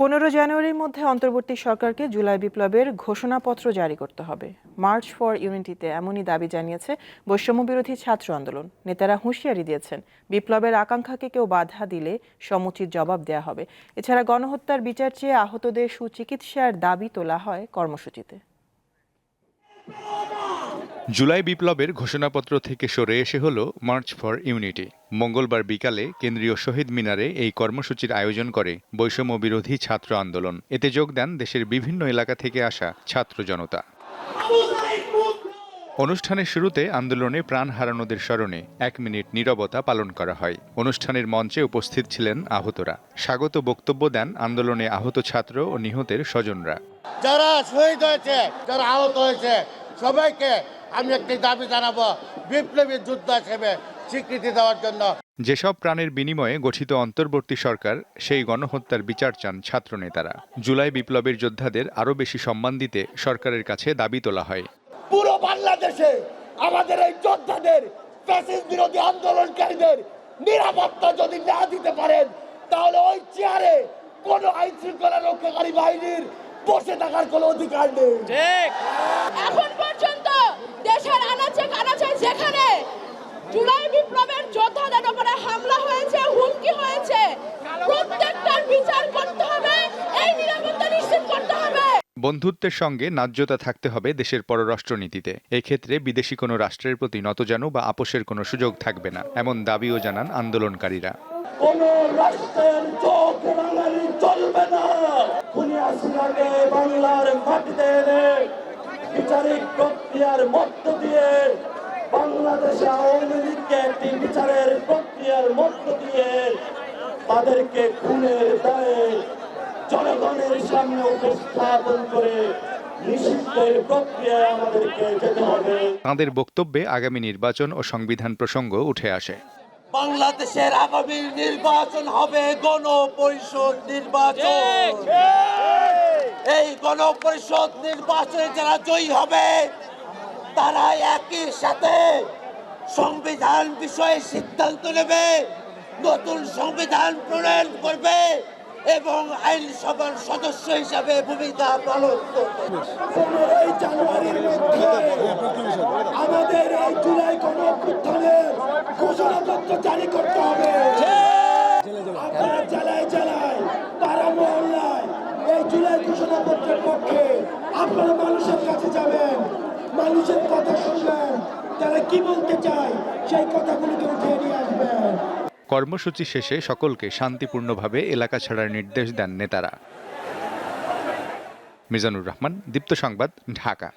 পনেরো জানুয়ারির মধ্যে অন্তর্বর্তী সরকারকে জুলাই বিপ্লবের ঘোষণাপত্র জারি করতে হবে। মার্চ ফর ইউনিটিতে এমনই দাবি জানিয়েছে বৈষম্য বিরোধী ছাত্র আন্দোলন। নেতারা হুঁশিয়ারি দিয়েছেন, বিপ্লবের আকাঙ্ক্ষাকে কেউ বাধা দিলে সমুচিত জবাব দেয়া হবে। এছাড়া গণহত্যার বিচার চেয়ে আহতদের সুচিকিৎসার দাবি তোলা হয় কর্মসূচিতে। জুলাই বিপ্লবের ঘোষণাপত্র থেকে সরে এসে হল মার্চ ফর ইউনিটি। মঙ্গলবার বিকালে কেন্দ্রীয় শহীদ মিনারে এই কর্মসূচির আয়োজন করে বৈষম্য বিরোধী ছাত্র আন্দোলন। এতে যোগ দেন দেশের বিভিন্ন এলাকা থেকে আসা ছাত্র জনতা। অনুষ্ঠানের শুরুতে আন্দোলনে প্রাণ হারানোদের স্মরণে এক মিনিট নীরবতা পালন করা হয়। অনুষ্ঠানের মঞ্চে উপস্থিত ছিলেন আহতরা। স্বাগত বক্তব্য দেন আন্দোলনে আহত ছাত্র ও নিহতের স্বজনরা। যারা শহীদ হয়েছে, যারা আহত হয়েছে, সবাইকে আমি একটি দাবি জানাব বিপ্লবী যুদ্ধ হিসেবে স্বীকৃতি দেওয়ার জন্য। যেসব প্রাণের বিনিময়ে গঠিত অন্তর্বর্তী সরকার সেই গণহত্যার বিচার চান ছাত্রনেতারা। জুলাই বিপ্লবের যোদ্ধাদের আরও বেশি সম্মান দিতে সরকারের কাছে দাবি তোলা হয়। পুরো বাংলাদেশে আমাদের এই যোদ্ধাদের ফ্যাসিস্ট বিরোধী আন্দোলনকারীদের নিরাপত্তা যদি না দিতে পারেন তাহলে ওই চেয়ারে কোন আইন শৃঙ্খলা রক্ষাকারী বাহিনীর বসে থাকার কোনো অধিকার নেই। এখন যেখানে জুলাই বিপ্লবের যোদ্ধাদের উপরে হামলা হয়েছে হুমকি হয়েছে প্রত্যেকটার বিচার করতে হবে এই নিরাপত্তা নিশ্চিত করতে হবে। বন্ধুত্বের সঙ্গে ন্যায্যতা থাকতে হবে দেশের পররাষ্ট্রনীতিতে। এক্ষেত্রে বিদেশি কোনো রাষ্ট্রের প্রতি নতজানু বা আপোষের কোনো সুযোগ থাকবে না এমন দাবিও জানান আন্দোলনকারীরা। কোন রাষ্ট্রের চোখ বাঙালি চলবে না। খুনি আসিনাকে বাংলার মাটিতে এনে বিচারিক প্রক্রিয়ার মধ্য দিয়ে বাংলাদেশে আওয়ামী লীগকে একটি বিচারের প্রক্রিয়ার মধ্য দিয়ে তাদেরকে খুনের দায়ে জনগণের সামনে উপস্থাপন করে নিষিদ্ধের প্রক্রিয়ায় আমাদেরকে যেতে হবে। তাঁদের বক্তব্যে আগামী নির্বাচন ও সংবিধান প্রসঙ্গ উঠে আসে। বাংলাদেশের আগামী নির্বাচন হবে গণপরিষদ নির্বাচন। এই গণপরিষদ নির্বাচনে যারা জয়ী হবে তারা একই সাথে সংবিধান বিষয়ে সিদ্ধান্ত নেবে, নতুন সংবিধান প্রণয়ন করবে এবং আইনসভার সদস্য হিসাবে ভূমিকা পালন করবে। পনেরোই জানুয়ারির মধ্যে আমাদের এই জুলাই গণঅভ্যুত্থানের ঘোষণাপত্র জারি করতে হবে। আপনারা জেলায় জেলায়, পাড়া মহল্লায় এই জুলাই ঘোষণাপত্রের পক্ষে আপনারা তারা কি বলতে চায়, সেই কথাগুলোকে উঠিয়ে নিয়ে আসবেন কর্মসূচি শেষে সকলকে শান্তিপূর্ণভাবে এলাকা ছাড়ার নির্দেশ দেন নেতারা। মিজানুর রহমান, দীপ্ত সংবাদ, ঢাকা।